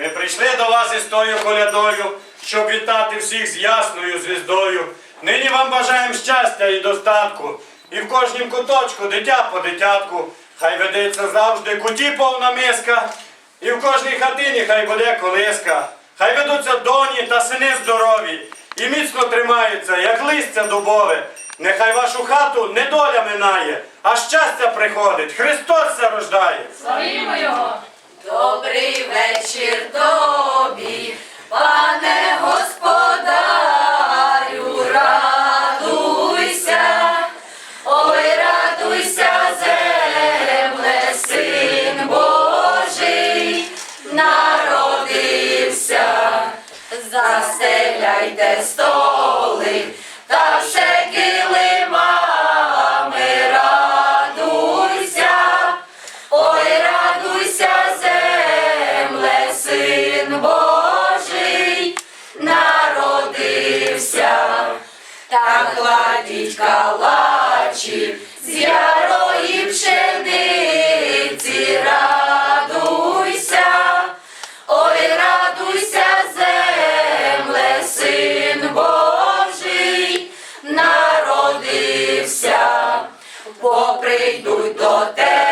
Ми прийшли до вас із тою колядою, щоб вітати всіх з ясною звіздою. Нині вам бажаємо щастя і достатку. І в кожнім куточку дитя по дитятку. Хай ведеться завжди куті повна миска. І в кожній хатині хай буде колиска. Хай ведуться доні та сини здорові. І міцно тримаються, як листя дубове. Нехай вашу хату недоля минає, а щастя приходить. Христос се рождає. Славімо його! Добрий вечір тобі, пане господарю, та кладіть калачі з ярої пшениці, радуйся, ой, радуйся, земле, син Божий, народився. Бо прийдуть до тебе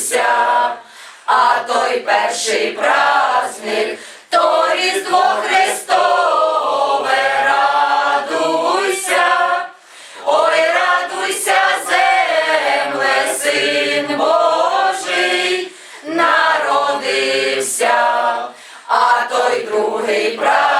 народився, а той перший праздник, то Різдво Христове, радуйся. Ой, радуйся, земле, син Божий, народився, а той другий праздник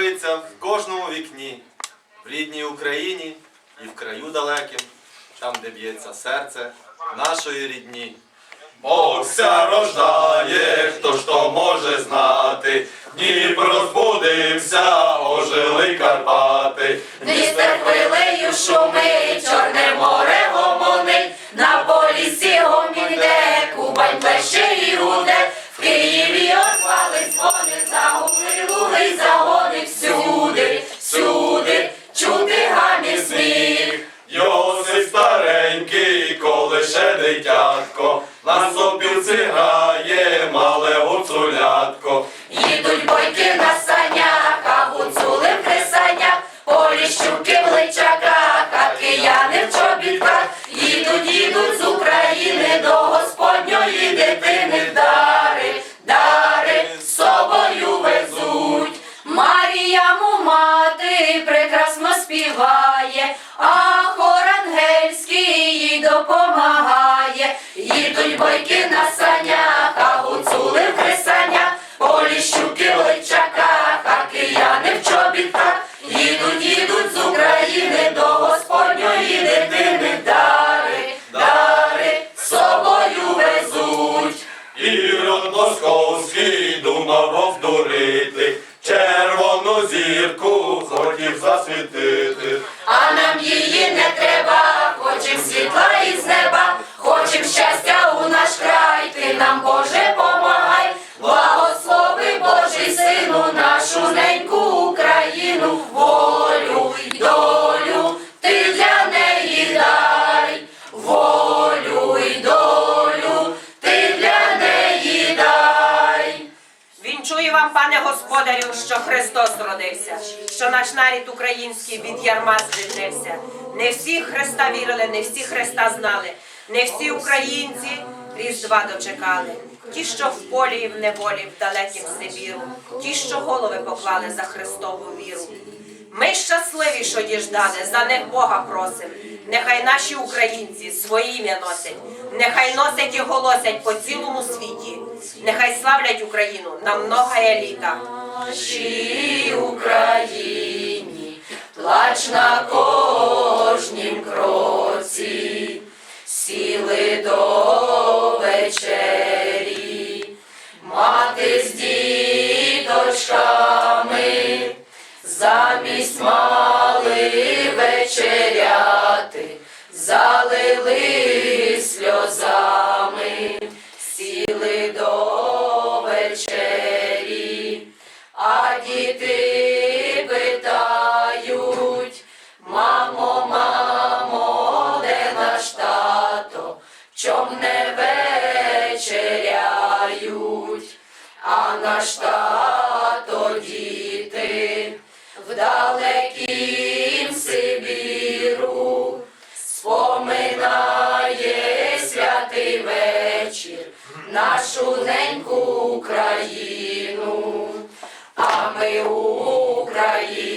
Сяйво в кожному вікні, в рідній Україні і в краю далеким, там, де б'ється серце нашої рідні. Бог ся рождає, хто ж то може знати, Дніпро збудився, ожили Карпати. Дністер хвилею шумить, чорне море гуцулятко. Їдуть бойки на санях, а гуцули в кресанях, поліщуки в личаках, а кияни в чобітках, їдуть, їдуть з України до Господньої дитини дари, дари з собою везуть. Маріяму мати прекрасно співає, а хор ангельський їй допомагає. Їдуть бойки на санях, ярма звільнився. Не всі Христа вірили, не всі Христа знали, не всі українці Різдва дочекали. Ті, що в полі і в неволі, в далекім Сибіру, ті, що голови поклали за Христову віру. Ми щасливі, що діждали, за них Бога просим. Нехай наші українці своє ім'я носять, нехай носять і голосять по цілому світі, нехай славлять Україну на многая літа. Україні, плач на кожнім кроці, сіли до вечері, мати з діточками, замість мали вечеряти, залили сльозами, сіли до вечері. А діти чом не вечеряють, а наш тато діти в далекім Сибіру споминає святий вечір нашу неньку Україну. А ми, українці,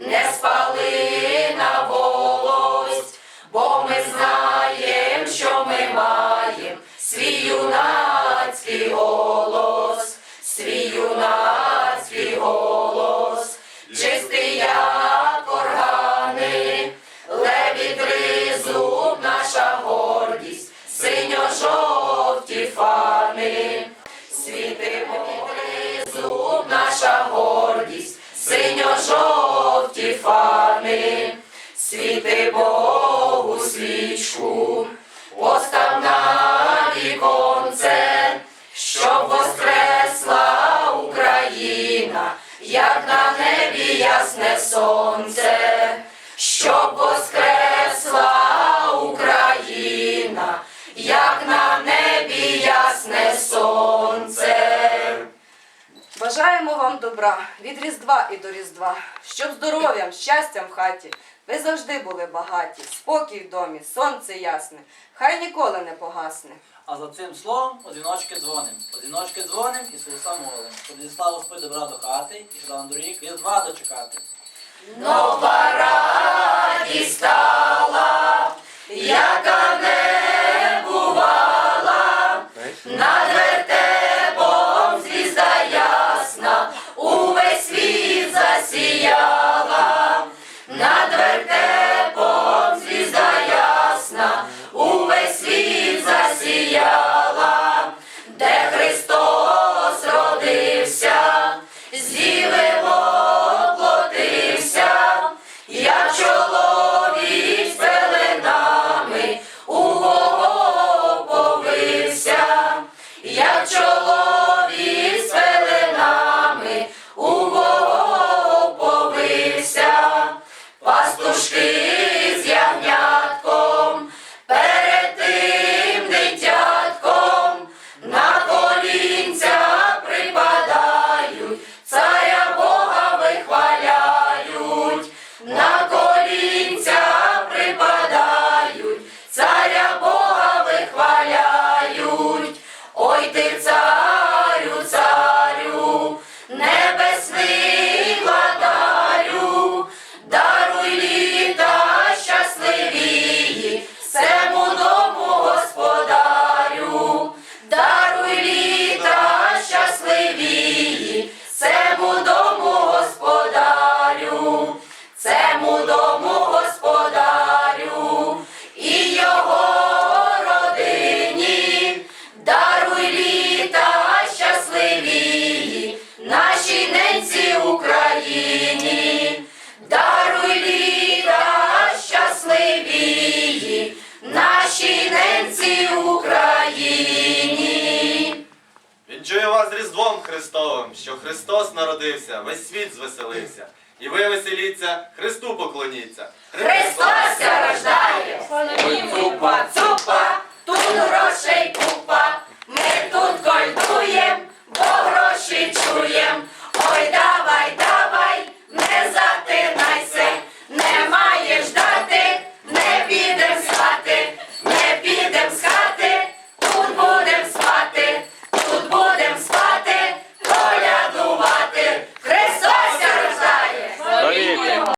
не спали на волость, бо ми знаєм, що ми маєм. Свій юнацький голос, свій юнацький свічку, постав на віконце, щоб воскресла Україна, як на небі ясне сонце, щоб воскресла Україна, як на небі ясне сонце. Бажаємо вам добра від Різдва і до Різдва, щоб здоров'ям, щастям в хаті ви завжди були багаті, спокій в домі, сонце ясне, хай ніколи не погасне. А за цим словом одиночки дзвоним. Одиночки дзвоним і Ісуса молим. Щоб дістав Господь добра до хати і щоб нам доріг різдва дочекати. Нова радість стала, яка не ой ти Христовим, що Христос народився, весь світ звеселився. І ви веселіться, Христу поклоніться. Христос ся рождає, цупа, цупа, тут грошей купа, ми тут кольтуєм.